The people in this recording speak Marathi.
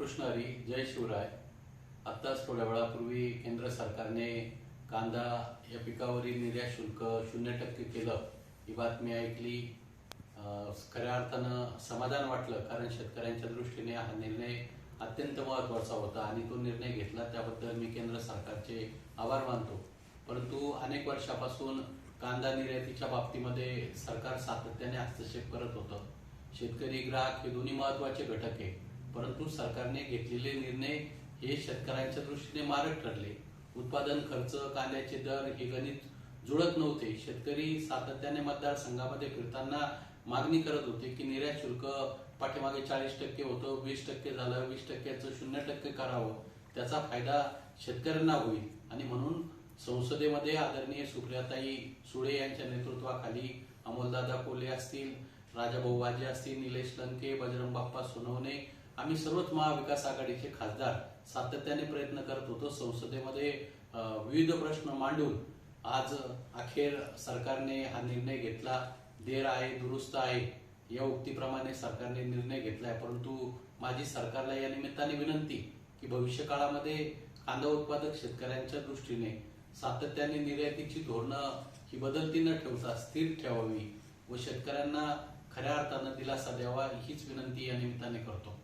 रामकृष्ण हरी जय शिवराय. आत्ताच थोड्या वेळापूर्वी केंद्र सरकारने कांदा या पिकावरील निर्यात शुल्क शून्य टक्के केलं. ही बातमी ऐकली. खऱ्या अर्थानं समाधान वाटलं कारण शेतकऱ्यांच्या दृष्टीने हा निर्णय अत्यंत महत्त्वाचा होता आणि तो निर्णय घेतला त्याबद्दल मी केंद्र सरकारचे आभार मानतो. परंतु अनेक वर्षापासून कांदा निर्यातीच्या बाबतीमध्ये सरकार सातत्याने हस्तक्षेप करत होतं. शेतकरी ग्राहक हे दोन्ही महत्त्वाचे घटक आहे. परंतु सरकारने घेतलेले निर्णय हे शेतकऱ्यांच्या दृष्टीने मारक ठरले. उत्पादन खर्च कांद्याचे दर हे गणित जुळत नव्हते. शेतकरी सातत्याने मतदारसंघामध्ये फिरताना मागणी करत होते की निर्यात शुल्क पाठीमागे चाळीस टक्के होतं वीस टक्के झालं वीस टक्क्याचं शून्य टक्के करावं. त्याचा फायदा शेतकऱ्यांना होईल. आणि म्हणून संसदेमध्ये आदरणीय सुप्रियाताई सुळे यांच्या नेतृत्वाखाली अमोलदादा कोल्हे असतील राजाभाऊ वाजे असतील निलेश लंके बजरंग बाप्पा सोनवणे आम्ही सर्वच महाविकास आघाडीचे खासदार सातत्याने प्रयत्न करत होतो. संसदेमध्ये विविध प्रश्न मांडून आज अखेर सरकारने हा निर्णय घेतला. देर आहे दुरुस्त आहे या उक्तीप्रमाणे सरकारने निर्णय घेतलाय. परंतु माझी सरकारला या निमित्ताने विनंती की भविष्य काळामध्ये कांदा उत्पादक शेतकऱ्यांच्या दृष्टीने सातत्याने निर्यातीची धोरणं ही बदलती न ठेवता स्थिर ठेवावी व शेतकऱ्यांना खऱ्या अर्थानं दिलासा द्यावा हीच विनंती या निमित्ताने करतो.